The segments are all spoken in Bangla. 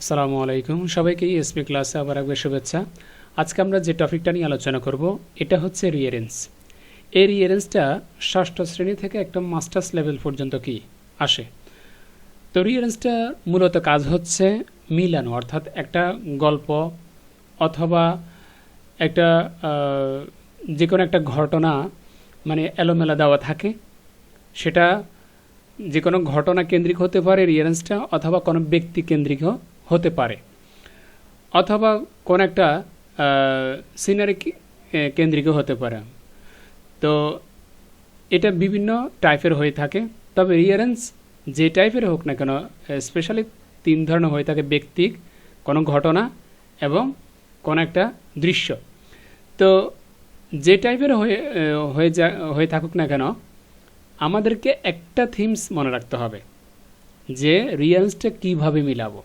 আসসালামু আলাইকুম। সবাইকে এসপি ক্লাসে আবার একবার শুভেচ্ছা। আজকে আমরা যে টপিকটা নিয়ে আলোচনা করব, এটা হচ্ছে রিয়ারেন্স এই রিয়ারেন্সটা ষষ্ঠ শ্রেণি থেকে একদম মাস্টার্স লেভেল পর্যন্ত কি? আসে। তো রিয়ারেন্সটা মূলত কাজ হচ্ছে মিলানো, অর্থাৎ একটা গল্প অথবা একটা যে কোনো একটা ঘটনা মানে এলোমেলা দেওয়া থাকে। সেটা যে কোনো ঘটনা কেন্দ্রিক হতে পারে রিয়ারেন্সটা অথবা কোনো ব্যক্তি কেন্দ্রিকও হতে পারে। অথবা কোন একটা সিনারি কেন্দ্রিকও হতে পারে। তো এটা বিভিন্ন টাইপের হয়ে থাকে। তবে রিয়ারেন্স যে টাইপের হোক না কেন স্পেশালি তিন ধরনের হয়ে থাকে ব্যক্তিক, কোনো ঘটনা এবং কোন একটা দৃশ্য। তো যে টাইপের হয়ে হয়ে যা, হয়ে থাকুক না কেন, আমাদেরকে একটা থিমস মনে রাখতে হবে। যে রিয়ান্সটা কীভাবে মিলাবো।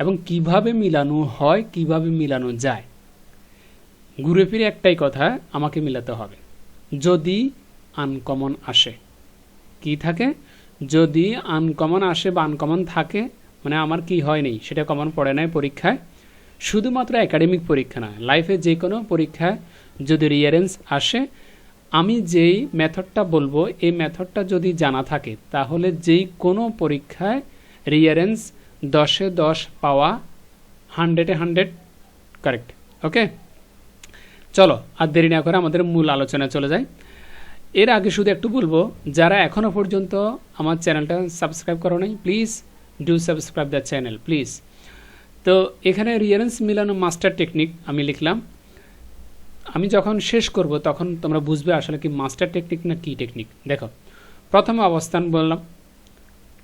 এবং কীভাবে মিলানো হয়, কীভাবে মিলানো যায়। ঘুরে ফিরে একটাই কথা, আমাকে মিলাতে হবে। যদি আনকমন আসে, কি থাকে? যদি আনকমন আসে বা আনকমন থাকে মানে আমার কি হয়নি সেটা কমন পড়ে নাই পরীক্ষায়। শুধুমাত্র একাডেমিক পরীক্ষা না লাইফে যে কোনো পরীক্ষায় যদি রিয়ারেন্স আসে, আমি যেই মেথডটা বলব, এই মেথডটা যদি জানা থাকে, তাহলে যেই কোনো পরীক্ষায় রিয়ারেন্স দশে দশ পাওয়া হান্ড্রেডে হান্ড্রেড কারেক্ট ওকে চলো, আর দেরি না করে আমাদের মূল আলোচনায় চলে যাই। এর আগে শুধু একটু বলব, যারা এখনও পর্যন্ত আমার চ্যানেলটা সাবস্ক্রাইব করো নাই please do subscribe the channel please তো এখানে রিয়ারেন্স মিলানো মাস্টার টেকনিক আমি লিখলাম। আমি যখন শেষ করব, তখন তোমরা বুঝবে আসলে কি মাস্টার টেকনিক না কি টেকনিক দেখো, প্রথম অবস্থান বললাম।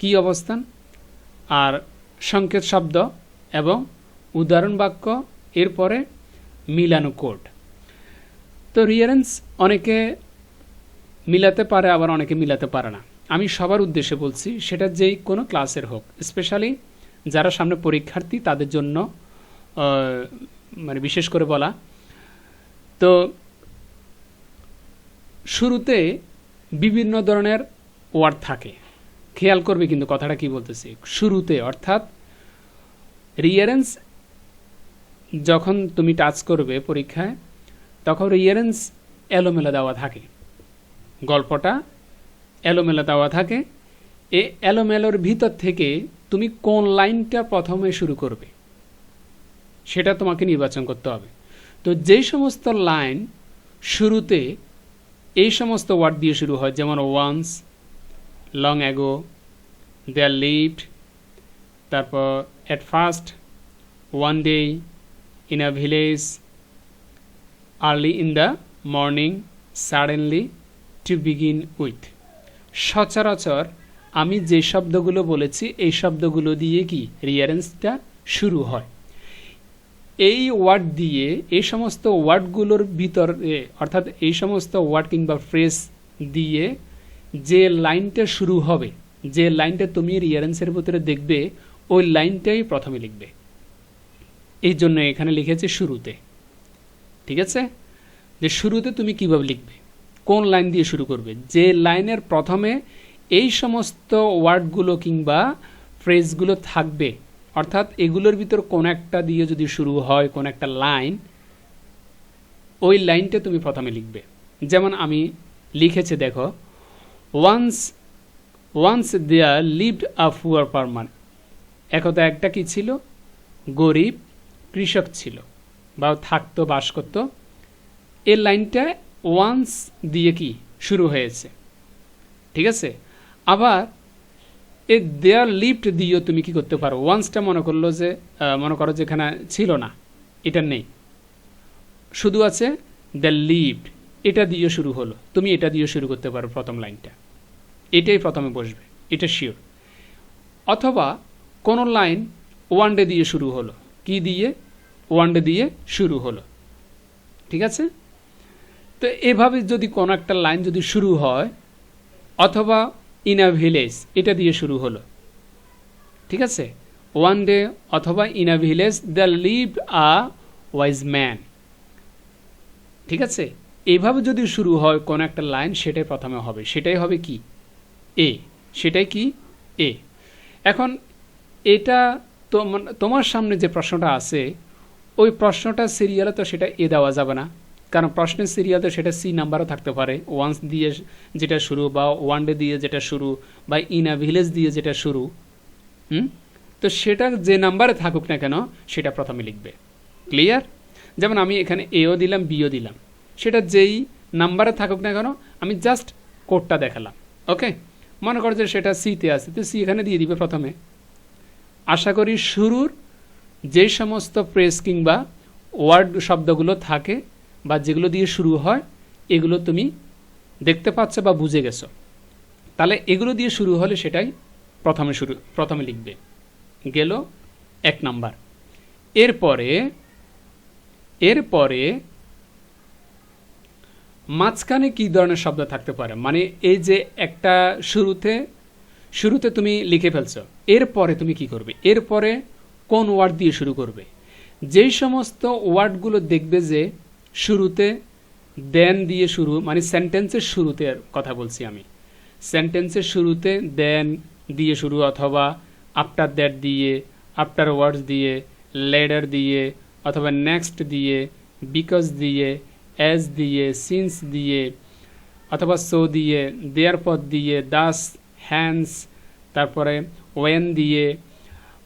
কি অবস্থান? আর সংকেত শব্দ এবং উদাহরণ বাক্য, এরপরে মিলানো কোড। তো রিয়ারেন্স অনেকে মিলাতে পারে, আবার অনেকে মিলাতে পারে না। আমি সবার উদ্দেশ্যে বলছি, সেটা যেই কোনো ক্লাসের হোক স্পেশালি যারা সামনে পরীক্ষার্থী, তাদের জন্য মানে বিশেষ করে বলা। তো শুরুতে বিভিন্ন ধরনের ওয়ার্ড থাকে। খেয়াল করবে কিন্তু কথাটা কি বলতেছে? শুরুতে, অর্থাৎ রিয়ারেন্স যখন তুমি টাচ করবে পরীক্ষায়, তখন রিয়ারেন্স এলোমেলা দেওয়া থাকে। গল্পটা এলোমেলা দেওয়া থাকে। এ এলোমেলোর ভিতর থেকে তুমি কোন লাইনটা প্রথমে শুরু করবে? সেটা তোমাকে নির্বাচন করতে হবে। তো যেই সমস্ত লাইন শুরুতে এই সমস্ত ওয়ার্ড দিয়ে শুরু হয়, যেমন once long ago there lived তারপর at first one day in a village early in the morning suddenly to begin with সচরাচর, আমি যে শব্দগুলো বলেছি, এই শব্দগুলো দিয়ে কি রিয়ারেন্সটা শুরু হয়। এই ওয়ার্ড দিয়ে, এই সমস্ত ওয়ার্ডগুলোর ভিতরে, অর্থাৎ এই সমস্ত ওয়ার্ড কিংবা ফ্রেজ দিয়ে যে লাইনটা শুরু হবে, যে লাইনটা তুমি রিয়ারেন্সের ভিতরে দেখবে, ওই লাইনটাই প্রথমে লিখবে। এই জন্য এখানে লিখেছে শুরুতে। ঠিক আছে? যে শুরুতে তুমি কীভাবে লিখবে? কোন লাইন দিয়ে শুরু করবে? যে লাইনের প্রথমে এই সমস্ত ওয়ার্ডগুলো কিংবা ফ্রেজগুলো থাকবে, অর্থাৎ এগুলোর ভিতর কোন একটা দিয়ে যদি শুরু হয়, কোন একটা লাইন, ওই লাইনটা তুমি প্রথমে লিখবে। যেমন আমি লিখেছে, দেখো once once there lived a poor farmer একদা একটা কি ছিল? গরিব, কৃষক ছিল। বা থাকতো, বাস করতো। এই লাইনটা ওয়ান্স দিয়ে কি? শুরু হয়েছে। ঠিক আছে? আবার এ দেয়ার লিফট দিয়েও তুমি কি করতে পারো? ওয়ান্সটা মনে করল যে মনে করো যেখানে ছিল না। এটা নেই। শুধু আছে দ্য লিফট এটা দিয়ে শুরু হলো। তুমি এটা দিয়ে শুরু করতে পারো প্রথম লাইনটা। এটাই প্রথমে বসবে, এটা শিওর অথবা কোনো লাইন ওয়ান ডে দিয়ে শুরু হলো, কি দিয়ে? ওয়ান ডে দিয়ে শুরু হলো। ঠিক আছে? তো এভাবে যদি কোনো একটা লাইন যদি শুরু হয়, অথবা ইন আ ভিলেজ এটা দিয়ে শুরু হলো। ঠিক আছে? ওয়ান ডে অথবা in a village the live a wise man ঠিক আছে? এভাবে যদি শুরু হয় কোনো একটা লাইন সেটাই প্রথমে হবে। সেটাই হবে কি? এ সেটাই কি? এ এখন এটা তোম- তোমার সামনে যে প্রশ্নটা আছে, ওই প্রশ্নটা সিরিয়ালে তো সেটা এ দেওয়া যাবে না। কারণ প্রশ্নের সিরিয়ালে সেটা সি নাম্বারও থাকতে পারে। ওয়ান্স দিয়ে যেটা শুরু বা ওয়ান ডে দিয়ে যেটা শুরু বা ইন আ ভিলেজ দিয়ে যেটা শুরু, হুম? তো সেটা যে নাম্বারে থাকুক না কেন, সেটা প্রথমে লিখবে। ক্লিয়ার যেমন আমি এখানে এও দিলাম বিও দিলাম। সেটা যেই নাম্বারে থাকুক না কেন, আমি জাস্ট কোডটা দেখালাম। ওকে মনে করো যে সেটা সিতে আছে, তো সি এখানে দিয়ে দিবে প্রথমে। আশা করি শুরুর যে সমস্ত প্রেস কিংবা ওয়ার্ড শব্দগুলো থাকে বা যেগুলো দিয়ে শুরু হয়, এগুলো তুমি দেখতে পাচ্ছ বা বুঝে গেছো। তাহলে এগুলো দিয়ে শুরু হলে সেটাই প্রথমে শুরু, প্রথমে লিখবে। গেল এক নাম্বার। এরপরে এরপরে মাঝখানে কী ধরনের শব্দ থাকতে পারে? মানে এই যে একটা শুরুতে শুরুতে তুমি লিখে ফেলছো, এরপরে তুমি কি করবে? এরপরে কোন ওয়ার্ড দিয়ে শুরু করবে? যেই সমস্ত ওয়ার্ডগুলো দেখবে যে শুরুতে দেন দিয়ে শুরু মানে সেন্টেন্সের শুরুতে কথা বলছি আমি। সেন্টেন্সের শুরুতে দেন দিয়ে শুরু অথবা আফটার দ্যাট দিয়ে আফটার ওয়ার্ডস দিয়ে লেডার দিয়ে, অথবা নেক্সট দিয়ে বিকজ দিয়ে অ্যাজ দিয়ে সিন্স দিয়ে অথবা সো দিয়ে দেয়ার পথ দিয়ে দাস হ্যান্ডস তারপরে ওয়েন দিয়ে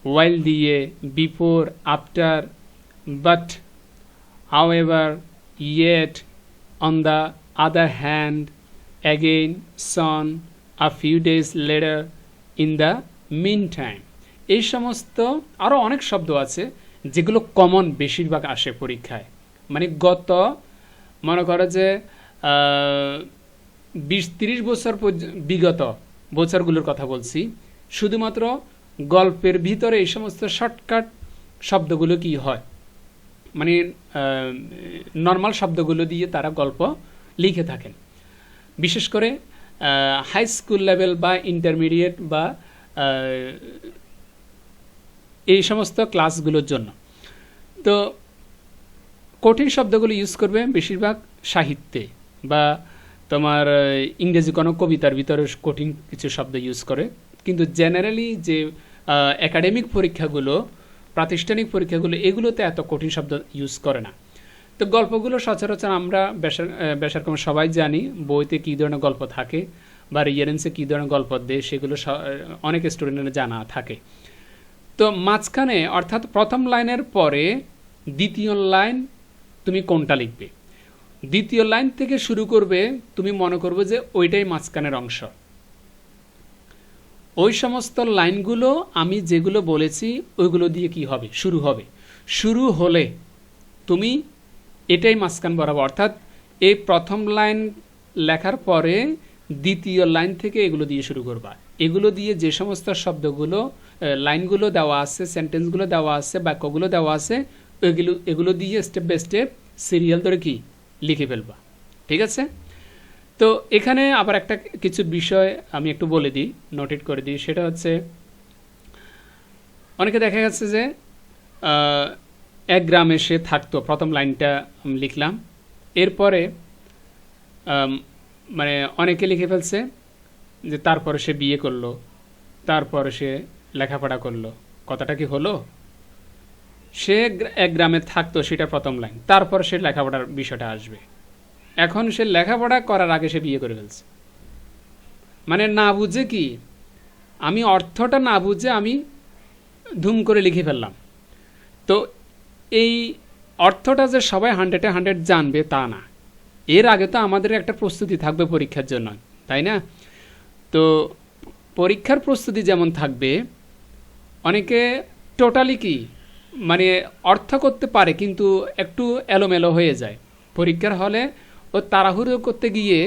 ওয়াইল দিয়ে before after but however, yet, on the other hand, again, son, a few days later, in the meantime. এই সমস্ত আরও অনেক শব্দ আছে যেগুলো কমন বেশিরভাগ আসে পরীক্ষায়। মানে গত মনে করো যে বিশ তিরিশ বছর বিগত বছরগুলোর কথা বলছি, শুধুমাত্র গল্পের ভিতরে এই সমস্ত শর্টকাট শব্দগুলো কি হয়? মানে নর্মাল শব্দগুলো দিয়ে তারা গল্প লিখে থাকেন। বিশেষ করে হাই স্কুল লেভেল বা ইন্টারমিডিয়েট বা এই সমস্ত ক্লাসগুলোর জন্য। তো কঠিন শব্দগুলো ইউজ করবে বেশিরভাগ সাহিত্যে বা তোমার ইংরেজি কোনো কবিতার ভিতরে কঠিন কিছু শব্দ ইউজ করে। কিন্তু জেনারেলি যে একাডেমিক পরীক্ষাগুলো, প্রাতিষ্ঠানিক পরীক্ষাগুলো, এগুলোতে এত কঠিন শব্দ ইউজ করে না। তো গল্পগুলো সচরাচর আমরা বেসরকম সবাই জানি, বইতে কী ধরনের গল্প থাকে বা রিয়ারেন্সে কী ধরনের গল্প দেয়, সেগুলো অনেক স্টুডেন্টের জানা থাকে। তো মাঝখানে, অর্থাৎ প্রথম লাইনের পরে দ্বিতীয় লাইন তুমি কোনটা লিখবে? দ্বিতীয় লাইন থেকে শুরু করবে, তুমি মনে করবে যে ওইটাই মাঝখানের অংশ। ওই সমস্ত লাইনগুলো আমি যেগুলো বলেছি, ওইগুলো দিয়ে কি হবে? শুরু হবে। শুরু হলে তুমি এটাই মাঝখান বরাবর, অর্থাৎ এই প্রথম লাইন লেখার পরে দ্বিতীয় লাইন থেকে এগুলো দিয়ে শুরু করবা। এগুলো দিয়ে যে সমস্ত শব্দগুলো লাইনগুলো দেওয়া আছে, সেন্টেন্সগুলো দেওয়া আছে, বাক্যগুলো দেওয়া আছে এগুলো এগুলো দিয়ে স্টেপ বাই স্টেপ সিরিয়াল ধরে কি? লিখে ফেলবা। ঠিক আছে? তো এখানে আবার একটা কিছু বিষয় আমি একটু বলে দিই নোটেট করে দিই। সেটা হচ্ছে, অনেকে দেখা গেছে যে এক গ্রামে সে থাকতো। প্রথম লাইনটা আমি লিখলাম। এরপরে মানে অনেকে লিখে ফেলছে যে, তারপরে সে বিয়ে করল, তারপরে সে লেখাপড়া করল। কথাটা কি হলো? সে এক গ্রামে থাকতো, সেটা প্রথম লাইন তারপর সে লেখাপড়ার বিষয়টা আসবে। এখন সে লেখাপড়া করার আগে সে বিয়ে করে ফেলছে। মানে না বুঝে কি, আমি অর্থটা না বুঝে আমি ধুম করে লিখে ফেললাম। তো এই অর্থটা যে সবাই হান্ড্রেডে হান্ড্রেড জানবে তা না। এর আগে তো আমাদের একটা প্রস্তুতি থাকবে পরীক্ষার জন্য, তাই না? তো পরীক্ষার প্রস্তুতি যেমন থাকবে, অনেকে টোটালি কি মানে অর্থ করতে পারে, কিন্তু একটু এলোমেলো হয়ে যায়। পরীক্ষার হলে ও তাড়াহুড়ো করতে গিয়ে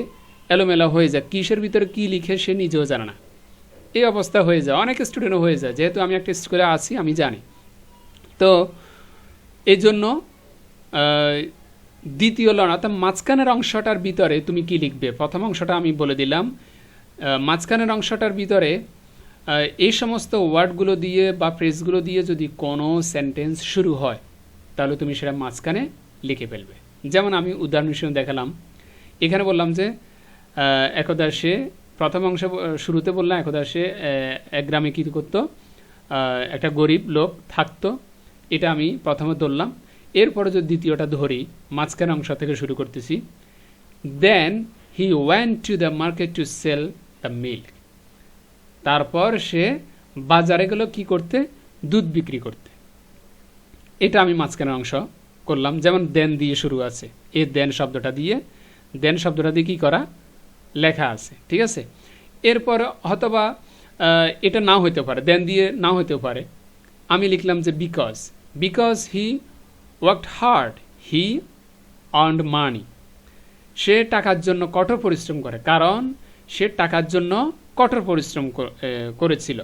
এলোমেলো হয়ে যায়। কিসের ভিতরে কি লিখে সে নিজেও জানে না। এই অবস্থা হয়ে যায়। অনেক স্টুডেন্টও হয়ে যায়। যেহেতু আমি একটা স্কুলে আছি, আমি জানি। তো এই জন্য দ্বিতীয় লাইন অর্থাৎ মাঝখানের অংশটার ভিতরে তুমি কি লিখবে? প্রথম অংশটা আমি বলে দিলাম। মাঝখানের অংশটার ভিতরে এই সমস্ত ওয়ার্ডগুলো দিয়ে বা ফ্রেজগুলো দিয়ে যদি কোনো সেন্টেন্স শুরু হয়, তাহলে তুমি সেটা মাঝখানে লিখে ফেলবে। যেমন আমি উদাহরণ হিসেবে দেখালাম, এখানে বললাম যে একদা সে প্রথম অংশে শুরুতে বললাম একদা সে এক গ্রামে কী করতো? একটা গরিব লোক থাকতো, এটা আমি প্রথমে ধরলাম। এরপরে যদি দ্বিতীয়টা ধরি, মাঝখানে অংশ থেকে শুরু করতেছি then he went to the market to sell the milk তারপর সে বাজারে গেল কি করতে? দুধ বিক্রি করতে। এটা আমি মাঝখানের অংশ করলাম। যেমন দেন দিয়ে শুরু আছে। এ দেন শব্দটা দিয়ে, দেন শব্দটা দিয়ে কি করা? লেখা আছে। ঠিক আছে? এরপর হয়তোবা এটা নাও হতে পারে। দেন দিয়ে নাও হতে পারে। আমি লিখলাম যে because because he worked hard he earned money সে টাকার জন্য কঠোর পরিশ্রম করে। কারণ সে টাকার জন্য কঠোর পরিশ্রম কর- করেছিল।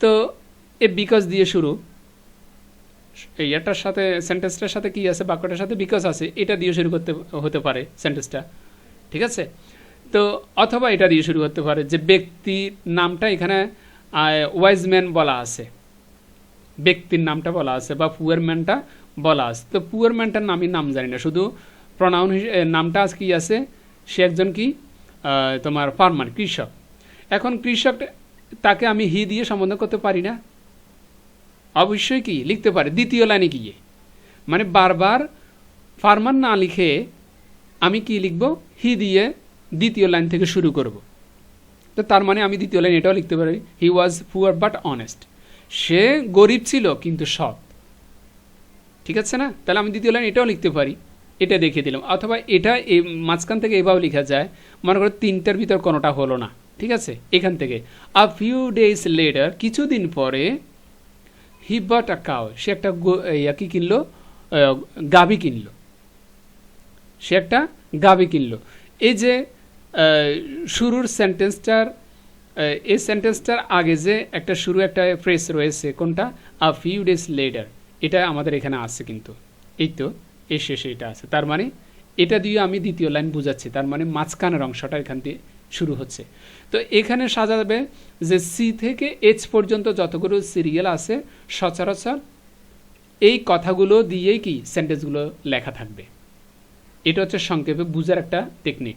তো, এ বিকজ দিয়ে শুরু। এই এটার সাথে, সেন্টেন্সটার সাথে কি আছে, বাক্যটার সাথে বিকজ আছে, এটা দিয়ে শুরু করতে, হতে পারে সেন্টেন্সটা। ঠিক আছে? তো, অথবা এটা দিয়ে শুরু করতে পারে যে ব্যক্তির নামটা এখানে ওয়াইজ ম্যান বলা আছে। ব্যক্তির নামটা বলা আছে বা পুয়ার ম্যানটা বলা আছে। তো পুয়ার ম্যানটার নামই নাম জানি না। শুধু প্রনাউন নামটা কি আছে? সে একজন কি? তোমার ফার্মার কৃষক। এখন কৃষক তাকে আমি হি দিয়ে সম্বোধন করতে পারি না। অবশ্যই কি? লিখতে পারে। দ্বিতীয় লাইনে গিয়ে। মানে বারবার ফার্মার না লিখে আমি কি লিখব? হি দিয়ে দ্বিতীয় লাইন থেকে শুরু করব। তো তার মানে আমি দ্বিতীয় লাইন এটাও লিখতে পারি। He was poor but honest. সে গরিব ছিল, কিন্তু সৎ। ঠিক আছে না? তাহলে আমি দ্বিতীয় লাইন এটাও লিখতে পারি। এটা দেখিয়ে দিলাম। অথবা এটা এই মাঝখান থেকে এভাবে লেখা যায়। মনে করো তিনটার ভিতর কোনোটা হলো না। ঠিক আছে? এখান থেকে। আ ফিউ ডেজ লেটার কিছুদিন পরে হি বট আ কাউ সে একটা কি কিনলো? গাভী কিনলো। সে একটা গাভী কিনলো। এই যে শুরুর সেন্টেন্সটার এই সেন্টেন্সটার আগে যে একটা শুরু একটা ফ্রেস রয়েছে, কোনটা? আ ফিউ ডেজ লেটার এটা আমাদের এখানে আছে কিন্তু। এই তো, এই শেষে এটা আছে। তার মানে এটা দিয়ে আমি দ্বিতীয় লাইন বুঝাচ্ছি। তার মানে মাঝখানের অংশটা এখান দিয়ে শুরু হচ্ছে। তো এখানে সাজাবে যে সি থেকে এইচ পর্যন্ত যতগুলো সিরিয়াল আছে, সচরাচর এই কথাগুলো দিয়েই কি সেন্টেন্সগুলো লেখা থাকবে। এটা হচ্ছে সংক্ষেপে বুঝার একটা টেকনিক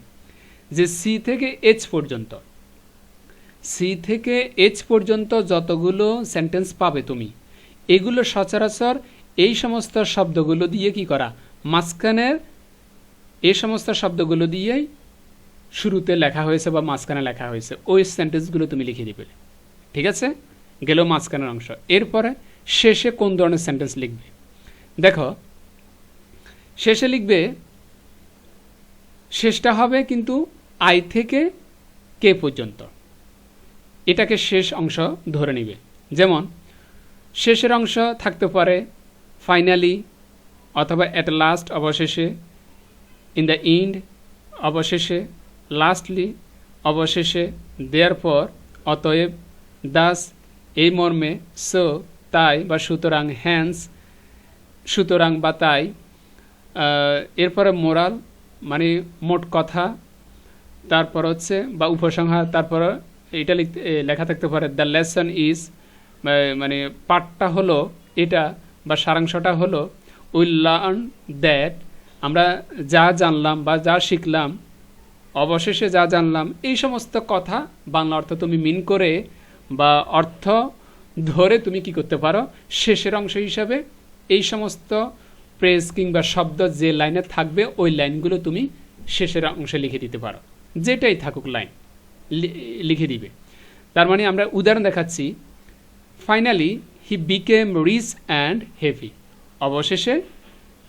যে সি থেকে এইচ পর্যন্ত, সি থেকে এইচ পর্যন্ত যতগুলো সেন্টেন্স পাবে তুমি, এগুলো সচরাচর এই সমস্ত শব্দগুলো দিয়ে কি করা? মাঝখানের এই সমস্ত শব্দগুলো দিয়েই শুরুতে লেখা হয়েছে বা মাঝখানে লেখা হয়েছে, ওই সেন্টেন্সগুলো তুমি লিখে দিবে। ঠিক আছে? গেল মাঝখানের অংশ। এরপরে শেষে কোন ধরনের সেন্টেন্স লিখবে? দেখো, শেষে লিখবে, শেষটা হবে কিন্তু আই থেকে কে পর্যন্ত? এটাকে শেষ অংশ ধরে নিবে। যেমন, শেষের অংশ থাকতে পারে ফাইনালি অথবা অ্যাট লাস্ট অবশেষে ইন দ্য ইন্ড অবশেষে লাস্টলি অবশেষে দেয়ার পর অতএব দাস এই মর্মে সো তাই, বা সুতরাং হ্যান্স সুতরাং বা তাই এরপরে মোরাল মানে মোট কথা, তারপর হচ্ছে, বা উপসংহার, তারপর এটা লিখতে লেখা থাকতে পারে দ্য লেসন ইজ মানে পাঠটা হলো এটা, বা সারাংশটা হলো উইল লার্ন দ্যাট আমরা যা জানলাম বা যা শিখলাম অবশেষে যা জানলাম, এই সমস্ত কথা বাংলা অর্থ তুমি মিন করে বা অর্থ ধরে তুমি কি করতে পারো, শেষের অংশ হিসাবে এই সমস্ত প্রেস কিংবা শব্দ যে লাইনে থাকবে, ওই লাইনগুলো তুমি শেষের অংশে লিখে দিতে পারো। যেটাই থাকুক লাইন লিখে দিবে। তার মানে আমরা উদাহরণ দেখাচ্ছি finally he became rich and heavy অবশেষে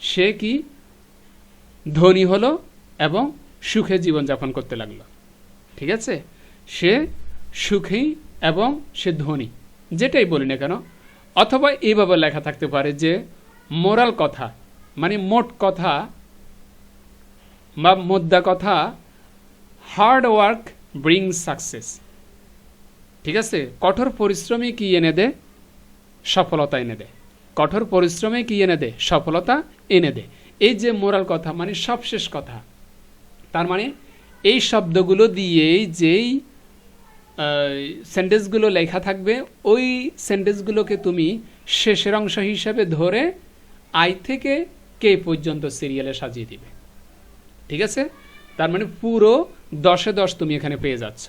সে কি ধনী হলো এবং সুখে জীবনযাপন করতে লাগল। ঠিক আছে? সে সুখী এবং সে ধনী, যেটাই বলি না কেন? অথবা এইভাবে লেখা থাকতে পারে যে, মোরাল কথা মানে মোট কথা বা মোদ্দা কথা হার্ড ওয়ার্ক ব্রিং সাকসেস ঠিক আছে? কঠোর পরিশ্রমই কি এনে দে সফলতা এনে দে কঠোর পরিশ্রমে কি এনে দে সফলতা এনে দে এই যে মোরাল কথা মানে সবশেষ কথা তার মানে এই শব্দগুলো দিয়েই যেই সেন্টেন্সগুলো লেখা থাকবে, ওই সেন্টেন্সগুলোকে তুমি শেষের অংশ হিসাবে ধরে আই থেকে কে পর্যন্ত সিরিয়ালে সাজিয়ে দিবে। ঠিক আছে? তার মানে পুরো দশে দশ তুমি এখানে পেয়ে যাচ্ছ।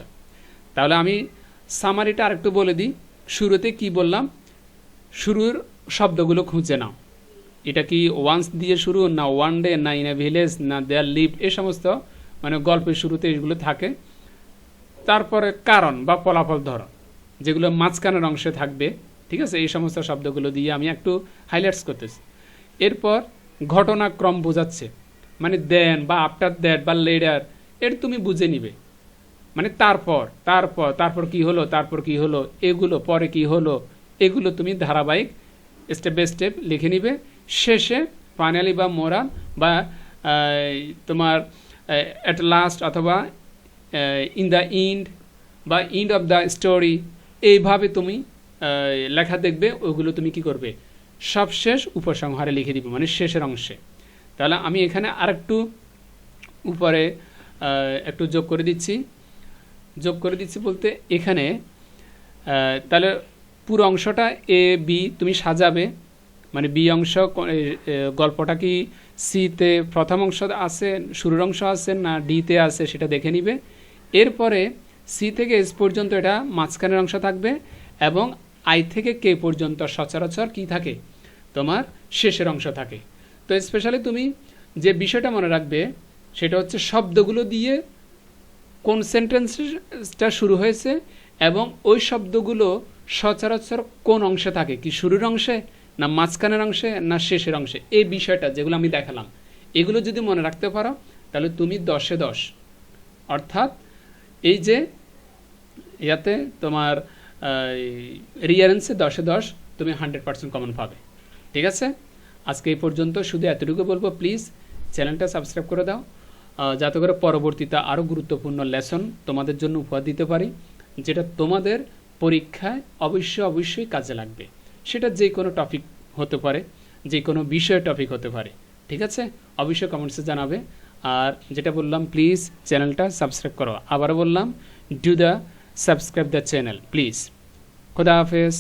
তাহলে আমি সামারিটা আরেকটু বলে দিই। শুরুতে কি বললাম? শুরুর শব্দগুলো খুঁজে নাও। এটা কি ওয়ান্স দিয়ে শুরু, না ওয়ান ডে না ইন এ ভিলেজ না দেয়ার লিভ এ সমস্ত মানে গল্পের শুরুতে এগুলো থাকে। তারপরে কারণ বা ফলাফল ধরো যেগুলো মাঝখানের অংশে থাকবে, ঠিক আছে? এই সমস্ত শব্দগুলো দিয়ে আমি একটু হাইলাইটস করতেছি। এরপর ঘটনাক্রম বোঝাচ্ছে মানে দেন বা আফটার দ্যাট বা লেডার এর তুমি বুঝে নিবে। মানে তারপর তারপর তারপর কি হলো, তারপর কি হলো, এগুলো, পরে কি হলো, এগুলো তুমি ধারাবাহিক স্টেপ বাই স্টেপ লিখে নিবে। শেষে ফাইনালি বা মোরাল বা তোমার অ্যাট লাস্ট অথবা ইন দ্য ইন্ড বা ইন্ড অফ দ্য স্টোরি এইভাবে তুমি লেখা দেখবে, ওগুলো তুমি কি করবে? সবশেষ উপসংহারে লিখে দিবে মানে শেষের অংশে। তাহলে আমি এখানে আরেকটু উপরে একটু যোগ করে দিচ্ছি। যোগ করে দিচ্ছি বলতে এখানে তাহলে পুরো অংশটা এ বি তুমি সাজাবে। মানে বি অংশ গল্পটা কি সিতে প্রথম অংশ আছে, শুরুর অংশ আছে না ডিতে আছে সেটা দেখে নিবে। এরপরে সি থেকে এস পর্যন্ত এটা মাঝখানের অংশ থাকবে এবং আই থেকে কে পর্যন্ত সচরাচর কি থাকে? তোমার শেষের অংশ থাকে। তো স্পেশালি তুমি যে বিষয়টা মনে রাখবে সেটা হচ্ছে শব্দগুলো দিয়ে কোন সেন্টেন্সটা শুরু হয়েছে এবং ওই শব্দগুলো সচরাচর কোন অংশে থাকে? কি শুরুর অংশে? না মাঝখানের অংশে, না শেষের অংশে। এই বিষয়টা যেগুলো আমি দেখালাম, এগুলো যদি মনে রাখতে পারো, তাহলে তুমি দশে দশ। অর্থাৎ এই যে ইয়াতে তোমার রিয়ারেন্সে দশে দশ, তুমি হান্ড্রেড পার্সেন্ট কমন পাবে। ঠিক আছে? আজকে এই পর্যন্ত শুধু এতটুকু বলব প্লিজ চ্যানেলটা সাবস্ক্রাইব করে দাও। যাতে করে পরবর্তীতে আরও গুরুত্বপূর্ণ লেসন তোমাদের জন্য উপহার দিতে পারি, যেটা তোমাদের পরীক্ষায় অবশ্যই অবশ্যই কাজে লাগবে। সেটা যে কোনো টপিক হতে পারে, যে কোনো বিষয় টপিক হতে পারে। ঠিক আছে? অবশ্যই কমেন্টসে জানাবে। আর যেটা বললাম প্লিজ চ্যানেলটা সাবস্ক্রাইব করো। আবারও বললাম do the subscribe the channel please খোদা হাফেজ।